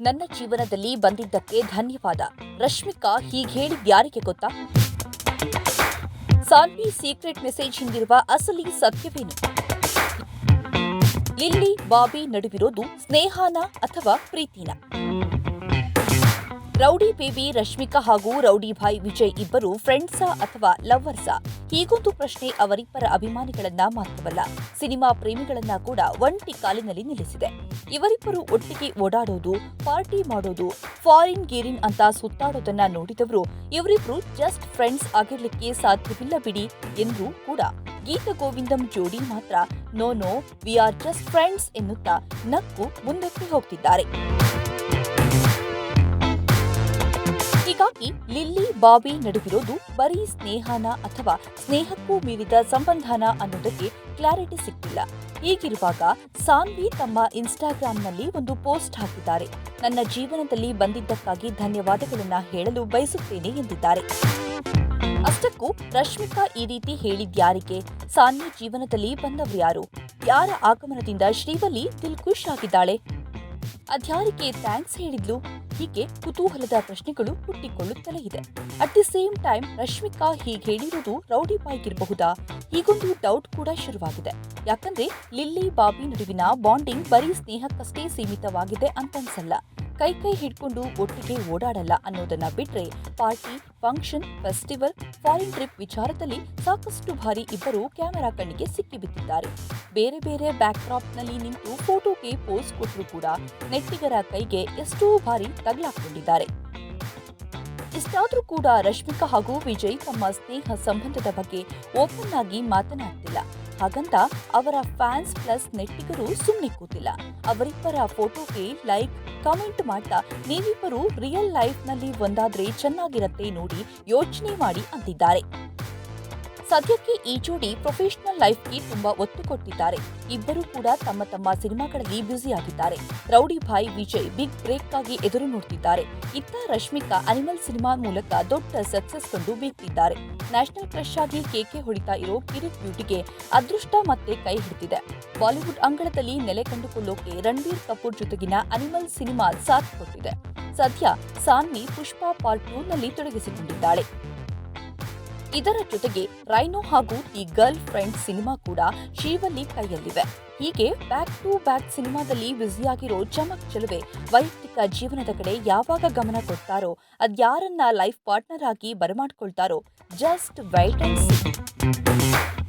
ನನ್ನ ಜೀವನದಲ್ಲಿ ಬಂದಿದ್ದಕ್ಕೆ ಧನ್ಯವಾದ. ರಶ್ಮಿಕಾ ಹೀಗೆ ಹೇಳಿದ್ಯಾರಿಗೆ ಗೊತ್ತಾ? ಸಾನ್ವಿ ಸೀಕ್ರೆಟ್ ಮೆಸೇಜ್ ಹಿಂದಿರುವ ಅಸಲಿ ಸತ್ಯವೇನು? ಲಿಲ್ಲಿ, ಬಾಬಿ ನಡುವಿರೋದು ಸ್ನೇಹಾನ ಅಥವಾ ಪ್ರೀತಿನ? ರೌಡಿ ಬೇಬಿ ರಶ್ಮಿಕಾ ಹಾಗೂ ರೌಡಿ ಭಾಯ್ ವಿಜಯ್ ಇಬ್ಬರು ಫ್ರೆಂಡ್ಸಾ ಅಥವಾ ಲವ್ವರ್ಸಾ ಹೀಗೊಂದು ಪ್ರಶ್ನೆ ಅವರಿಬ್ಬರ ಅಭಿಮಾನಿಗಳನ್ನ ಮಾತ್ರವಲ್ಲ, ಸಿನಿಮಾ ಪ್ರೇಮಿಗಳನ್ನ ಕೂಡ ಒಂಟಿ ಕಾಲಿನಲ್ಲಿ ನಿಲ್ಲಿಸಿದೆ. ಇವರಿಬ್ಬರು ಒಟ್ಟಿಗೆ ಓಡಾಡೋದು, ಪಾರ್ಟಿ ಮಾಡೋದು ಫಾರಿನ್ ಗೀರಿನ್ ಅಂತ ಸುತ್ತಾಡೋದನ್ನ ನೋಡಿದವರು ಇವರಿಬ್ಬರು ಜಸ್ಟ್ ಫ್ರೆಂಡ್ಸ್ ಆಗಿರ್ಲಿಕ್ಕೆ ಸಾಧ್ಯವಿಲ್ಲ ಬಿಡಿ ಎಂದು ಕೂಡ. ಗೀತ ಗೋವಿಂದಂ ಜೋಡಿ ಮಾತ್ರ no no we are just friends ಎನ್ನುತ್ತಾ ನಕ್ಕು ಮುಂದಕ್ಕೆ ಹೋಗ್ತಿದ್ದಾರೆ. ಹೀಗಾಗಿ ಲಿಲ್ಲಿ, ಬಾಬಿ ನಡುವಿರೋದು ಬರೀ ಸ್ನೇಹನ ಅಥವಾ ಸ್ನೇಹಕ್ಕೂ ಮೀರಿದ ಸಂಬಂಧನ ಅನ್ನೋದಕ್ಕೆ ಕ್ಲಾರಿಟಿ ಸಿಕ್ಕಿಲ್ಲ ಹೀಗಿರುವಾಗ ಸಾನ್ವಿ ತಮ್ಮ ಇನ್ಸ್ಟಾಗ್ರಾಂನಲ್ಲಿ ಒಂದು ಪೋಸ್ಟ್ ಹಾಕಿದ್ದಾರೆ. ನನ್ನ ಜೀವನದಲ್ಲಿ ಬಂದಿದ್ದಕ್ಕಾಗಿ ಧನ್ಯವಾದಗಳನ್ನ ಹೇಳಲು ಬಯಸುತ್ತೇನೆ ಎಂದಿದ್ದಾರೆ. ಅಷ್ಟಕ್ಕೂ ರಶ್ಮಿಕಾ ಈ ರೀತಿ ಹೇಳಿದ್ಯಾರಿಗೆ? ಸಾನ್ವಿ ಜೀವನದಲ್ಲಿ ಬಂದವರು ಯಾರು? ಯಾರ ಆಗಮನದಿಂದ ಶ್ರೀವಲ್ಲಿ ದಿಲ್ಖುಷ್ ಆಗಿದ್ದಾಳೆ? ಅದ್ಯಾರಿಗೆ ಥ್ಯಾಂಕ್ಸ್ ಹೇಳಿದ್ಲು? ಹೀಗೆ ಕುತೂಹಲದ ಪ್ರಶ್ನೆಗಳು ಹುಟ್ಟಿಕೊಳ್ಳುತ್ತಲೇ ಇದೆ. At the same time Rashmika ಹೀಗೆ ಹೇಳಿರುವುದು ರೌಡಿ ಬಾಯ್ಗಿರಬಹುದಾ ಹೀಗೊಂದು ಡೌಟ್ ಕೂಡ ಶುರುವಾಗಿದೆ. ಯಾಕಂದ್ರೆ ಲಿಲ್ಲಿ ಬಾಬಿ ನಡುವಿನ ಬಾಂಡಿಂಗ್ ಬರೀ ಸ್ನೇಹಕ್ಕಷ್ಟೇ ಸೀಮಿತವಾಗಿದೆ ಅಂತನ್ಸಲ್ಲ. ಕೈ ಕೈ ಹಿಡ್ಕೊಂಡು ಒಟ್ಟಿಗೆ ಓಡಾಡಲ್ಲ ಅನ್ನೋದನ್ನ ಬಿಟ್ರೆ party function festival foreign trip ವಿಚಾರದಲ್ಲಿ ಸಾಕಷ್ಟು ಬಾರಿ ಇಬ್ಬರು ಕ್ಯಾಮೆರಾ ಕಣ್ಣಿಗೆ ಸಿಕ್ಕಿಬಿದ್ದಿದ್ದಾರೆ ಬೇರೆ ಬೇರೆ ಬ್ಯಾಕ್ಡ್ರಾಪ್ನಲ್ಲಿ ನಿಂತು ಫೋಟೋಗೆ ಪೋಸ್ ಕೊಟ್ಟರು ಕೂಡ ನೆಟ್ಟಿಗರ ಕೈಗೆ ಎಷ್ಟೋ ಬಾರಿ ತಗಲಾಕೊಂಡಿದ್ದಾರೆ ಇಷ್ಟಾದರೂ ಕೂಡ ರಶ್ಮಿಕಾ ಹಾಗೂ ವಿಜಯ್ ತಮ್ಮ ಸ್ನೇಹ ಸಂಬಂಧದ ಬಗ್ಗೆ ಓಪನ್ ಆಗಿ ಮಾತನಾಡ್ತಿಲ್ಲ. ಹಾಗಂತ ಅವರ ಫ್ಯಾನ್ಸ್ ಪ್ಲಸ್ ನೆಟ್ಟಿಗರು ಸುಮ್ಮನೆ ಕೂತಿಲ್ಲ. ಅವರಿಬ್ಬರ ಫೋಟೋಗೆ ಲೈಕ್ ಕಾಮೆಂಟ್ ಮಾಡ್ತಾ ನೀವಿಬ್ಬರು ರಿಯಲ್ ಲೈಫ್ನಲ್ಲಿ ಒಂದಾದ್ರೆ ಚೆನ್ನಾಗಿರತ್ತೆ ನೋಡಿ ಯೋಚನೆ ಮಾಡಿ ಅಂತಿದ್ದಾರೆ. ಸದ್ಯಕ್ಕೆ ಈ ಜೋಡಿ ಪ್ರೊಫೆಷನಲ್ ಲೈಫ್ಗೆ ತುಂಬಾ ಒತ್ತು ಕೊಟ್ಟಿದ್ದಾರೆ. ಇಬ್ಬರೂ ಕೂಡ ತಮ್ಮ ತಮ್ಮ ಸಿನಿಮಾಗಳಲ್ಲಿ ಬ್ಯುಸಿ ಆಗಿದ್ದಾರೆ rowdy Bhai, Vijay big break ಆಗಿ ಎದುರು ನೋಡ್ತಿದ್ದಾರೆ. ಇತ್ತ ರಶ್ಮಿಕಾ ಅನಿಮಲ್ ಸಿನಿಮಾ ಮೂಲಕ ದೊಡ್ಡ ಸಕ್ಸಸ್ ಕಂಡು ಬೀಗ್ತಿದ್ದಾರೆ ನ್ಯಾಷನಲ್ ಕ್ರಶ್ ಆಗಿ ಕೇಕೆ ಹೊಡಿತಾ ಇರೋ ಕಿರಿಕ್ ಬ್ಯೂಟಿಗೆ ಅದೃಷ್ಟ ಮತ್ತೆ ಕೈ ಹಿಡಿದಿದೆ. ಬಾಲಿವುಡ್ ಅಂಗಳದಲ್ಲಿ ನೆಲೆ ಕಂಡುಕೊಳ್ಳೋಕೆ ರಣಬೀರ್ ಕಪೂರ್ ಜೊತೆಗಿನ ಅನಿಮಲ್ ಸಿನಿಮಾ ಸಾಥ್ ಕೊಟ್ಟಿದೆ. ಸದ್ಯ ಸಾನ್ವಿ ಪುಷ್ಪಾ ಪಾರ್ಟ್ ಟೂ ನಲ್ಲಿ ತೊಡಗಿಸಿಕೊಂಡಿದ್ದಾಳೆ. ಇದರ ಜೊತೆಗೆ ರೈನೋ ಹಾಗೂ ದಿ ಗರ್ಲ್ ಫ್ರೆಂಡ್ ಸಿನಿಮಾ ಕೂಡ ಶಿವಲ್ಲಿ ಕೈಯಲ್ಲಿವೆ. ಹೀಗೆ ಬ್ಯಾಕ್ ಟು ಬ್ಯಾಕ್ ಸಿನಿಮಾದಲ್ಲಿ ಬ್ಯುಸಿಯಾಗಿರೋ ಚಮಕ್ ಚಲುವೆ ವೈಯಕ್ತಿಕ ಜೀವನದ ಕಡೆ ಯಾವಾಗ ಗಮನ ಕೊಡ್ತಾರೋ ಅದ್ಯಾರನ್ನ ಲೈಫ್ ಪಾರ್ಟ್ನರ್ ಆಗಿ ಬರಮಾಡ್ಕೊಳ್ತಾರೋ ಜಸ್ಟ್ ವೈಟ್ ಅಂಡ್